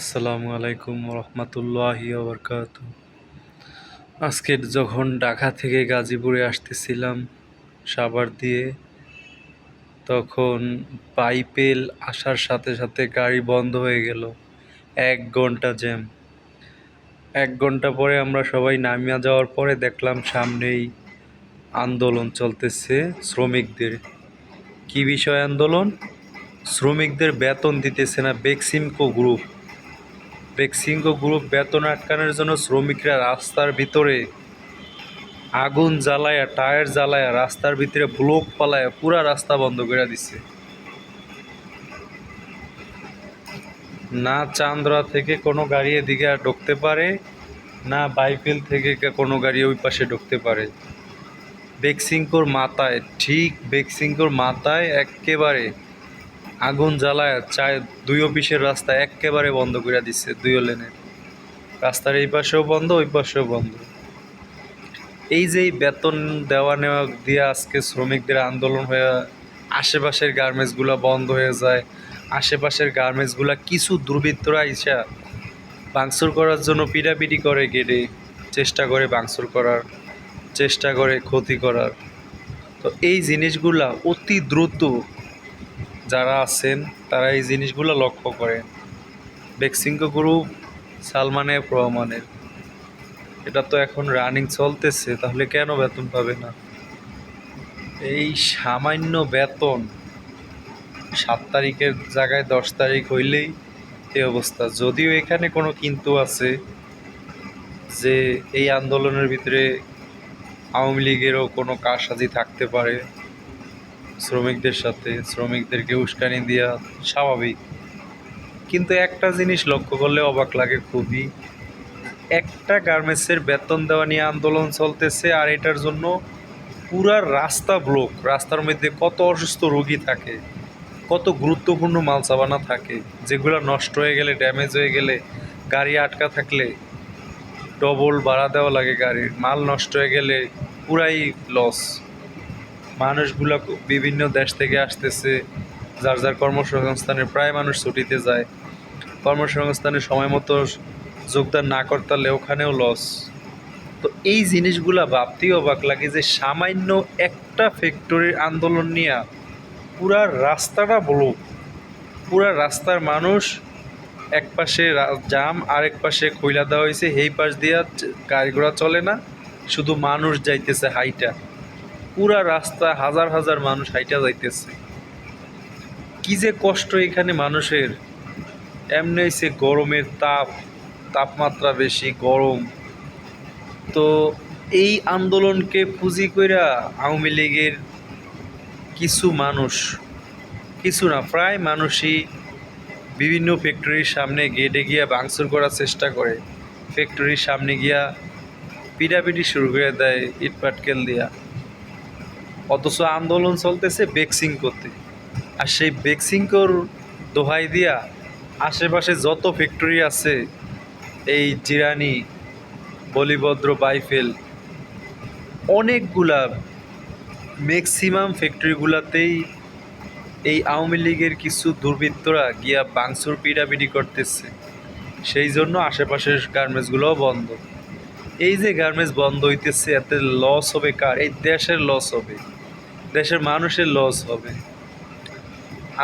আসসালামু আলাইকুম রহমতুল্লাহি বরকাত আজকে যখন ঢাকা থেকে গাজীপুরে আসতেছিলাম সাভার দিয়ে, তখন পাইপেল আসার সাথে সাথে গাড়ি বন্ধ হয়ে গেল। এক ঘণ্টা জ্যাম। এক ঘণ্টা পরে আমরা সবাই নামিয়া যাওয়ার পরে দেখলাম সামনেই আন্দোলন চলতেছে শ্রমিকদের। কি বিষয় আন্দোলন? শ্রমিকদের বেতন দিতেছে না, বেক্সিমকো গ্রুপ। বেক্সিমকো গ্রুপ বেতন আটকানোর জন্য শ্রমিকরা রাস্তার ভিতরে আগুন জ্বালায়া, টায়ার জ্বালায়া, রাস্তার ভিতরে ব্লক পালায়া পুরা রাস্তা বন্ধ করে দিছে। না চান্দ্রা থেকে কোনো গাড়ি এদিকে ঢুকতে পারে, না বাইফিল থেকে কোনো গাড়ি ওই পাশে ঢুকতে পারে। বেক্সিংকোর মাথায়, ঠিক বেক্সিংকোর মাথায় একেবারে আগুন জ্বালায় চায় দুই অফিসের রাস্তা একেবারে বন্ধ করে দিচ্ছে দুই লেনের। রাস্তার এই পাশেও বন্ধ, ওই পাশেও বন্ধ। এই যে বেতন দেওয়া নেওয়া দিয়ে আজকে শ্রমিকদের আন্দোলন হয়ে আশেপাশের গার্মেন্টসগুলো বন্ধ হয়ে যায়, আশেপাশের গার্মেন্টসগুলো কিছু দুর্বৃত্তরা আইসা ভাঙচুর করার জন্য পিটাপিটি করে গেটে, চেষ্টা করে ভাঙচুর করার, চেষ্টা করে ক্ষতি করার। তো এই জিনিসগুলা অতি দ্রুত যারা আছেন, তারা এই জিনিসগুলো লক্ষ্য করেন। বেক্সিংক গ্রুপ সালমানের প্রমাণের। এটা তো এখন রানিং চলতেছে, তাহলে কেন বেতন পাবে না? এই সামান্য বেতন সাত তারিখের জায়গায় দশ তারিখ হইলেই এই অবস্থা। যদিও এখানে কোনো কিন্তু আছে যে এই আন্দোলনের ভিতরে আওয়ামী লীগেরও কোনো কারসাজি থাকতে পারে। শ্রমিকদের সাথে, শ্রমিকদেরকে উস্কানি দেওয়া স্বাভাবিক। কিন্তু একটা জিনিস লক্ষ্য করলে অবাক লাগে খুবই। একটা গার্মেন্টসের বেতন দেওয়া নিয়ে আন্দোলন চলতেছে আর এটার জন্য পুরা রাস্তা ব্লক, রাস্তার মধ্যে কত অসুস্থ রোগী থাকে, কত গুরুত্বপূর্ণ মাল সাবানা থাকে, যেগুলো নষ্ট হয়ে গেলে, ড্যামেজ হয়ে গেলে, গাড়ি আটকা থাকলে ডবল ভাড়া দেওয়া লাগে গাড়ির, মাল নষ্ট হয়ে গেলে পুরাই লস মানুষগুলো বিভিন্ন দেশ থেকে আসতেছে, যার যার কর্মসংস্থানের প্রায় মানুষ ছুটিতে যায়। কর্মসংস্থানের সময় মতো যোগদান না করতালে ওখানেও লস তো এই জিনিসগুলা ভাবতেই অবাক লাগে যে সামান্য একটা ফ্যাক্টরির আন্দোলন নিয়ে পুরা রাস্তাটা বলো। পুরা রাস্তার মানুষ এক পাশে জাম, আরেক পাশে খইলা দেওয়া হয়েছে এই পাশ দিয়া গাড়ি ঘোড়া চলে না, শুধু মানুষ যাইতেছে হাইটা। পুরা রাস্তা হাজার হাজার মানুষ হাইটা যাইতেছে। কি যে কষ্ট এখানে মানুষের। এমনি হইছে গরমের তাপ, তাপমাত্রা বেশি, গরম। তো এই আন্দোলনকে পুঁজি কইরা আওয়ামী লীগের কিছু মানুষ, কিছু না, প্রায় মানুষই বিভিন্ন ফ্যাক্টরির সামনে গেটে গিয়া ভাঙচুর করার চেষ্টা করে। ফ্যাক্টরির সামনে গিয়া পিটাপিটি শুরু করে দেয় ইট পাটকেল দিয়া। অথচ আন্দোলন চলতেছে বেক্সিং করতে। আর সেই বেক্সিংকোর দোহাই দিয়া আশেপাশে যত ফ্যাক্টরি আছে, এই জিরানি, বলিভদ্র, বাইফেল, অনেকগুলা ম্যাক্সিমাম ফ্যাক্টরিগুলাতেই এই আওয়ামী লীগের কিছু দুর্বৃত্তরা গিয়া বাংসুর পিটাপিটি করতেছে। সেই জন্য আশেপাশের গার্মেন্টসগুলোও বন্ধ। এই যে গার্মেন্টস বন্ধ হইতেছে, এতে লস হবে কার? এই দেশের লস হবে। দেশের মানুষের লস হবে।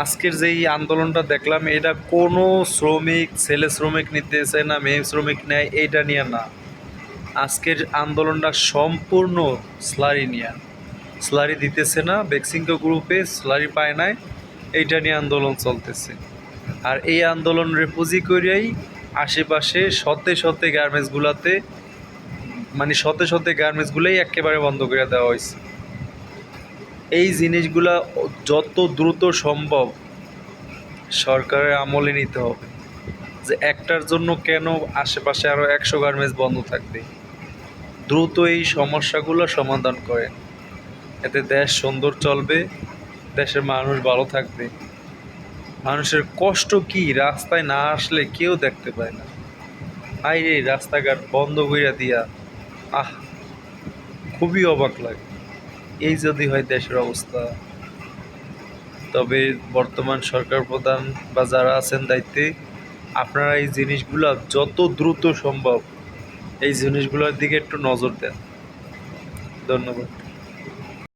আজকের যে এই আন্দোলনটা দেখলাম, এটা কোনো শ্রমিক, ছেলে শ্রমিক নিতেছে না, মেয়ে শ্রমিক নেয়, এইটা নিয়ে না। আজকের আন্দোলনটা সম্পূর্ণ স্লারি নিয়ে। স্লারি দিতেছে না বেক্সিংকো গ্রুপে স্লারি পায় নাই, এইটা নিয়ে আন্দোলন চলতেছে। আর এই আন্দোলন পুঁজি করিয়াই আশেপাশে শতে শতে গার্মেন্টসগুলোতে মানে শতে শতে গার্মেন্টসগুলোই একেবারে বন্ধ করে দেওয়া হয়েছে এই জিনিসগুলা যত দ্রুত সম্ভব সরকারের আমলে নিতে হবে। যে একটার জন্য কেন আশেপাশে আরও একশো গার্মেন্টস বন্ধ থাকবে? দ্রুত এই সমস্যাগুলো সমাধান করেন। এতে দেশ সুন্দর চলবে, দেশের মানুষ ভালো থাকবে। মানুষের কষ্ট কি রাস্তায় না আসলে কেউ দেখতে পায় না। আই রে রাস্তাঘাট বন্ধ কইরা দিয়া, আহ, খুবই অবাক লাগে। এই যদি হয় দেশের অবস্থা, তবে বর্তমান সরকার প্রধান বা যারা আছেন দায়িত্বে, আপনারা এই জিনিসগুলো যত দ্রুত সম্ভব, এই জিনিসগুলোর দিকে একটু নজর দেন। ধন্যবাদ।